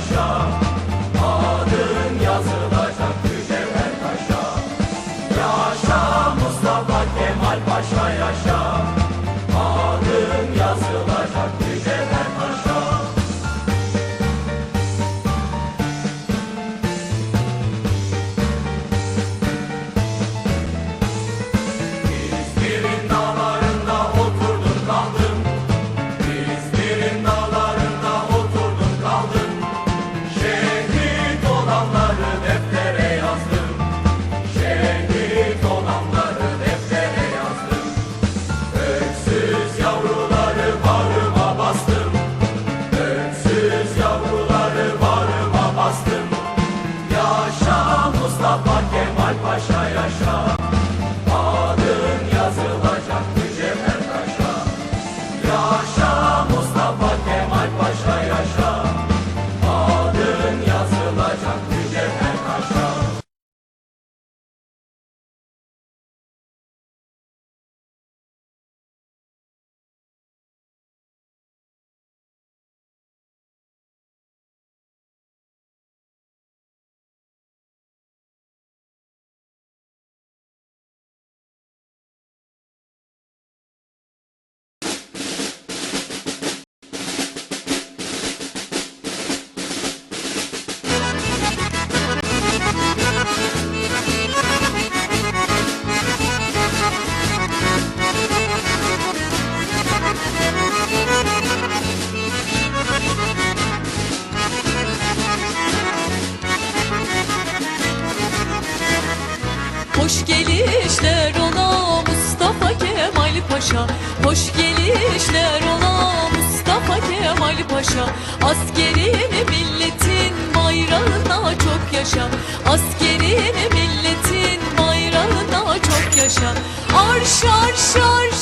treasure. yavruları bağrıma bastım. Yaşa Mustafa Kemal Paşa yaşa. Hoş gelişler ona Mustafa Kemal Paşa. Hoş gelişler ona Mustafa Kemal Paşa. Askerini milletin bayrağına çok yaşa. Askerini milletin bayrağına çok yaşa. Arş arş arş.